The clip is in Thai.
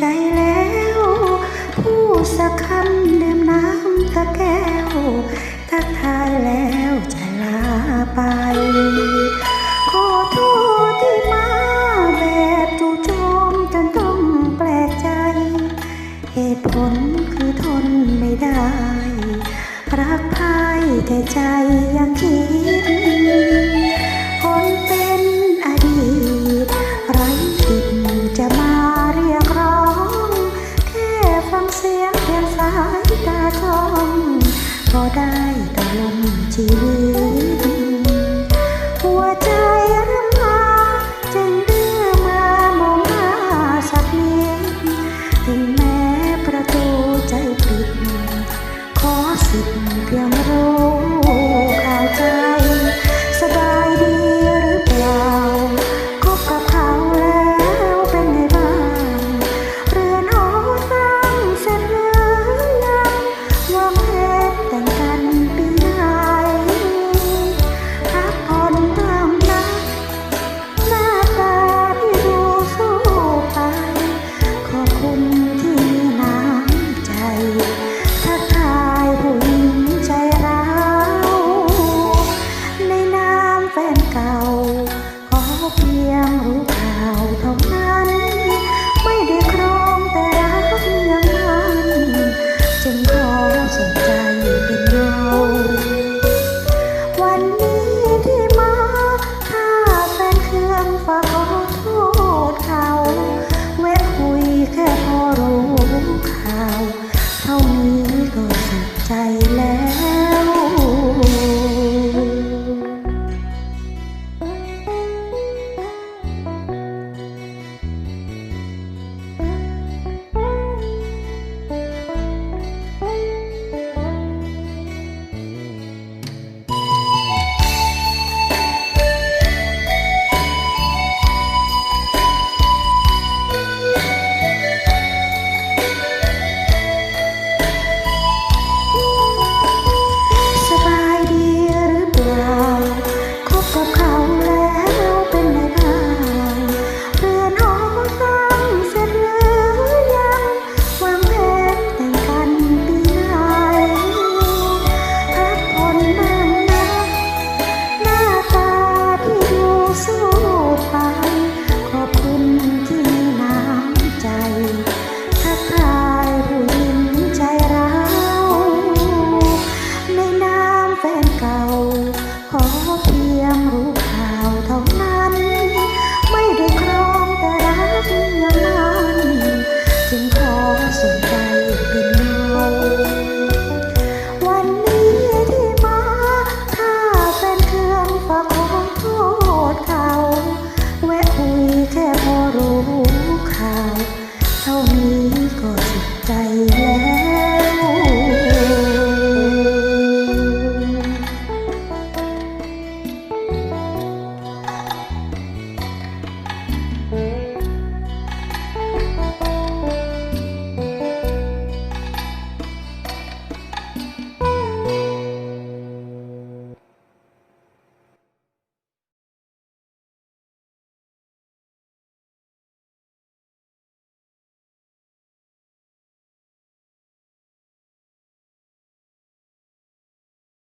ใจแล้ว ผู้สักคำดื่มน้ำตะแก้วทักทายแล้วจะลาไป ขอโทษที่มาแบบจู่โจมจนต้องแปลกใจ เหตุผลคือทนไม่ได้ รักภายแต่ใจยัง พอได้แต่ลมชีวิหัวใจรำพาจึงเดือมามองหาสักนิดถึงแม้ประตูใจปิด ขอสิทธิ์เพียง